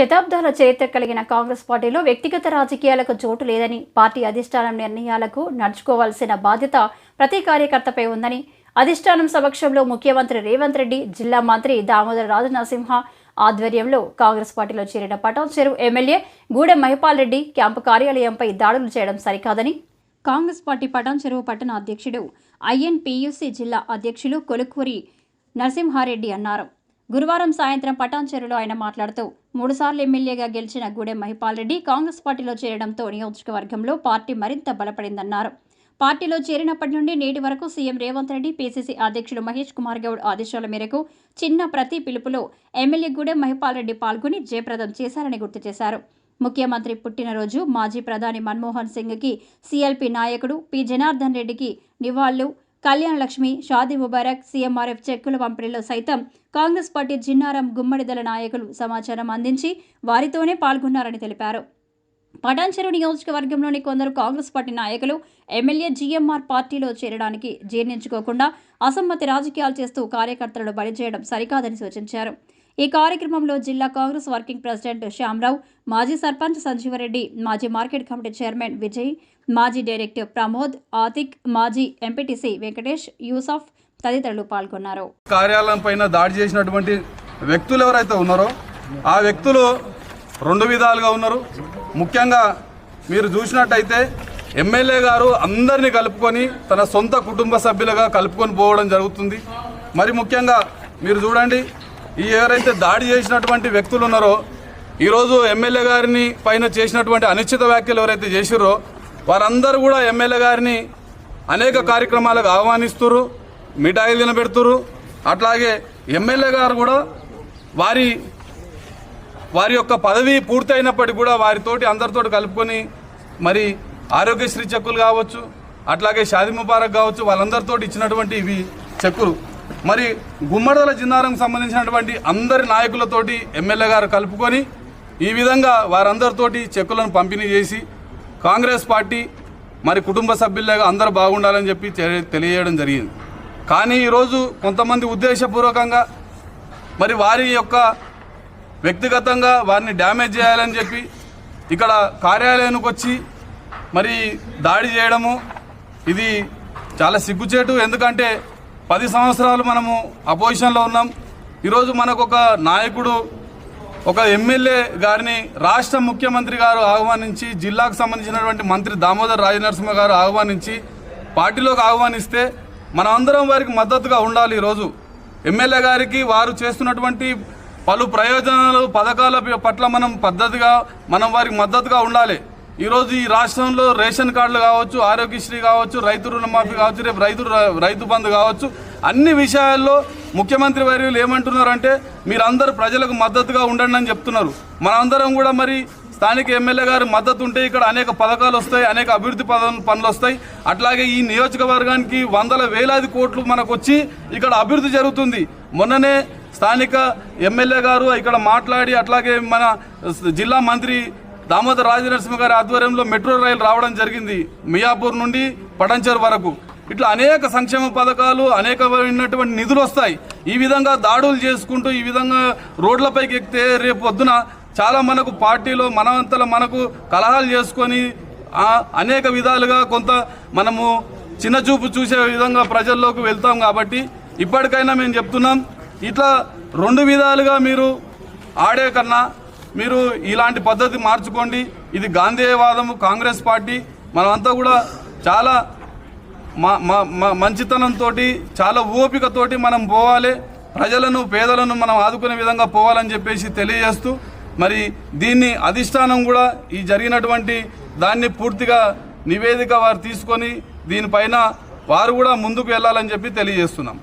శతాబ్దాల చరిత్ర కలిగిన కాంగ్రెస్ పార్టీలో వ్యక్తిగత రాజకీయాలకు చోటు లేదని పార్టీ అధిష్టానం నిర్ణయాలకు నడుచుకోవాల్సిన బాధ్యత ప్రతి కార్యకర్తపై ఉందని అధిష్టానం సమక్షంలో ముఖ్యమంత్రి రేవంత్ రెడ్డి జిల్లా మంత్రి దామోదర రాజనరసింహ ఆధ్వర్యంలో కాంగ్రెస్ పార్టీలో చేరిన Patancheru MLA Gudem Mahipal Reddy camp కార్యాలయంపై దాడులు చేయడం సరికాదని. కాంగ్రెస్ పార్టీ పటాన్ చెరువు పట్టణ అధ్యక్షుడు ఐఎన్పియుసి జిల్లా అధ్యక్షులు కొలుకూరి నరసింహారెడ్డి అన్నారు. గురువారం సాయంత్రం పటాన్ చెరువులో ఆయన మాట్లాడుతూ మూడుసార్లు ఎమ్మెల్యేగా గెలిచిన గూడెం మహిపాల్ రెడ్డి కాంగ్రెస్ పార్టీలో చేరడంతో నియోజకవర్గంలో పార్టీ మరింత బలపడిందన్నారు. పార్టీలో చేరినప్పటి నుండి నేటి వరకు సీఎం రేవంత్ రెడ్డి పీసీసీ అధ్యక్షుడు మహేష్ కుమార్ గౌడ్ ఆదేశాల మేరకు చిన్న ప్రతి పిలుపులో ఎమ్మెల్యే గూడెం మహిపాల్ రెడ్డి పాల్గొని జయప్రదం చేశారని గుర్తు చేశారు. ముఖ్యమంత్రి పుట్టినరోజు మాజీ ప్రధాని మన్మోహన్ సింగ్కి సీఎల్పీ నాయకుడు పి. జనార్దన్ రెడ్డికి నివాళులు కళ్యాణ్ లక్ష్మి షాదీ ముబారక్ సీఎంఆర్ఎఫ్ చెక్కుల పంపిణీలో సైతం కాంగ్రెస్ పార్టీ జిన్నారం గుమ్మడిదల నాయకులు సమాచారం అందించి వారితోనే పాల్గొన్నారని తెలిపారు. పటాన్చెరు నియోజకవర్గంలోని కొందరు కాంగ్రెస్ పార్టీ నాయకులు ఎమ్మెల్యే జీఎంఆర్ పార్టీలో చేరడానికి జీర్ణించుకోకుండా అసమ్మతి రాజకీయాలు చేస్తూ కార్యకర్తలను బలి చేయడం సరికాదని సూచించారు. ఈ కార్యక్రమంలో జిల్లా కాంగ్రెస్ వర్కింగ్ ప్రెసిడెంట్ శ్యామరావు మాజీ సర్పంచ్ సంజీవరెడ్డి మాజీ మార్కెట్ కమిటీ చైర్మన్ విజయ్ మాజీ డైరెక్టర్ ప్రమోద్ ఆతిక్ మాజీ ఎంపీటీసీ వెంకటేష్ యూసఫ్ తదితరులు పాల్గొన్నారు. కార్యాలయం పైన దాడి చేసినటువంటి వ్యక్తులు ఎవరైతే ఉన్నారో ఆ వ్యక్తులు రెండు విధాలుగా ఉన్నారు. ముఖ్యంగా మీరు చూసినట్టయితే ఎమ్మెల్యే గారు అందరినీ కలుపుకొని తన సొంత కుటుంబ సభ్యులుగా కలుపుకొని పోవడం జరుగుతుంది. మరి ముఖ్యంగా మీరు చూడండి ఈ ఎవరైతే దాడి చేసినటువంటి వ్యక్తులు ఉన్నారో ఈరోజు ఎమ్మెల్యే గారిని పైన చేసినటువంటి అనిశ్చిత వ్యాఖ్యలు ఎవరైతే చేసిరో వారందరూ కూడా ఎమ్మెల్యే గారిని అనేక కార్యక్రమాలకు ఆహ్వానిస్తురు మిఠాయిలు తినబెడుతురు అట్లాగే ఎమ్మెల్యే గారు కూడా వారి వారి యొక్క పదవి పూర్తయినప్పటికీ కూడా వారితోటి అందరితో కలుపుకొని మరి ఆరోగ్యశ్రీ చెక్కులు కావచ్చు అట్లాగే షాది ముబారక్ కావచ్చు వాళ్ళందరితోటి ఇచ్చినటువంటి ఇవి చెక్కులు. మరి గుమ్మడల జిన్నారం సంబంధించినటువంటి అందరి నాయకులతోటి ఎమ్మెల్యే గారు కలుపుకొని ఈ విధంగా వారందరితోటి చెక్కులను పంపిణీ చేసి కాంగ్రెస్ పార్టీ మరి కుటుంబ సభ్యులుగా అందరూ బాగుండాలని చెప్పి తెలియజేయడం జరిగింది. కానీ ఈరోజు కొంతమంది ఉద్దేశపూర్వకంగా మరి వారి యొక్క వ్యక్తిగతంగా వారిని డ్యామేజ్ చేయాలని చెప్పి ఇక్కడ కార్యాలయానికి వచ్చి మరి దాడి చేయడము ఇది చాలా సిగ్గుచేటు. ఎందుకంటే పది సంవత్సరాలు మనము అపోజిషన్లో ఉన్నాం. ఈరోజు మనకు ఒక నాయకుడు ఒక ఎమ్మెల్యే గారిని రాష్ట్ర ముఖ్యమంత్రి గారు ఆహ్వానించి జిల్లాకు సంబంధించినటువంటి మంత్రి దామోదర్ రాజనరసింహ గారు ఆహ్వానించి పార్టీలోకి ఆహ్వానిస్తే మనమందరం వారికి మద్దతుగా ఉండాలి ఈరోజు. ఎమ్మెల్యే గారికి వారు చేస్తున్నటువంటి పలు ప్రయోజనాలు పథకాల పట్ల మనం పద్ధతిగా మనం వారికి మద్దతుగా ఉండాలి. ఈరోజు ఈ రాష్ట్రంలో రేషన్ కార్డులు కావచ్చు ఆరోగ్యశ్రీ కావచ్చు రైతు రుణమాఫీ కావచ్చు రేపు రైతు రైతు బంధు కావచ్చు అన్ని విషయాల్లో ముఖ్యమంత్రి వర్యులు ఏమంటున్నారంటే మీరందరూ ప్రజలకు మద్దతుగా ఉండండి అని చెప్తున్నారు. మనందరం కూడా మరి స్థానిక ఎమ్మెల్యే గారి మద్దతు ఉంటే ఇక్కడ అనేక పథకాలు వస్తాయి అనేక అభివృద్ధి పద పనులు వస్తాయి. అట్లాగే ఈ నియోజకవర్గానికి వందల వేలాది కోట్లు మనకు వచ్చి ఇక్కడ అభివృద్ధి జరుగుతుంది. మొన్ననే స్థానిక ఎమ్మెల్యే గారు ఇక్కడ మాట్లాడి అట్లాగే మన జిల్లా మంత్రి దామోదర రాజనరసింహ గారి ఆధ్వర్యంలో మెట్రో రైలు రావడం జరిగింది మియాపూర్ నుండి పడంచర్ వరకు. ఇట్లా అనేక సంక్షేమ పథకాలు అనేకమైనటువంటి నిధులు వస్తాయి. ఈ విధంగా దాడులు చేసుకుంటూ ఈ విధంగా రోడ్లపైకి ఎక్కితే రేపు పొద్దున చాలా మనకు పార్టీలో మనవంతల మనకు కలహాలు చేసుకొని అనేక విధాలుగా కొంత మనము చిన్న చూపు చూసే విధంగా ప్రజల్లోకి వెళ్తాం కాబట్టి ఇప్పటికైనా మేము చెప్తున్నాం ఇట్లా రెండు విధాలుగా మీరు ఆడే కన్నా మీరు ఇలాంటి పద్ధతి మార్చుకోండి. ఇది గాంధేయవాదము కాంగ్రెస్ పార్టీ. మనమంతా కూడా చాలా మా- మంచితనంతో చాలా ఓపికతోటి మనం పోవాలి. ప్రజలను పేదలను మనం ఆదుకునే విధంగా పోవాలని చెప్పేసి తెలియజేస్తూ మరి దీన్ని అధిష్టానం కూడా ఈ జరిగినటువంటి దాన్ని పూర్తిగా నివేదిక వారు తీసుకొని దీనిపైన వారు కూడా ముందుకు వెళ్ళాలని చెప్పి తెలియజేస్తున్నాం.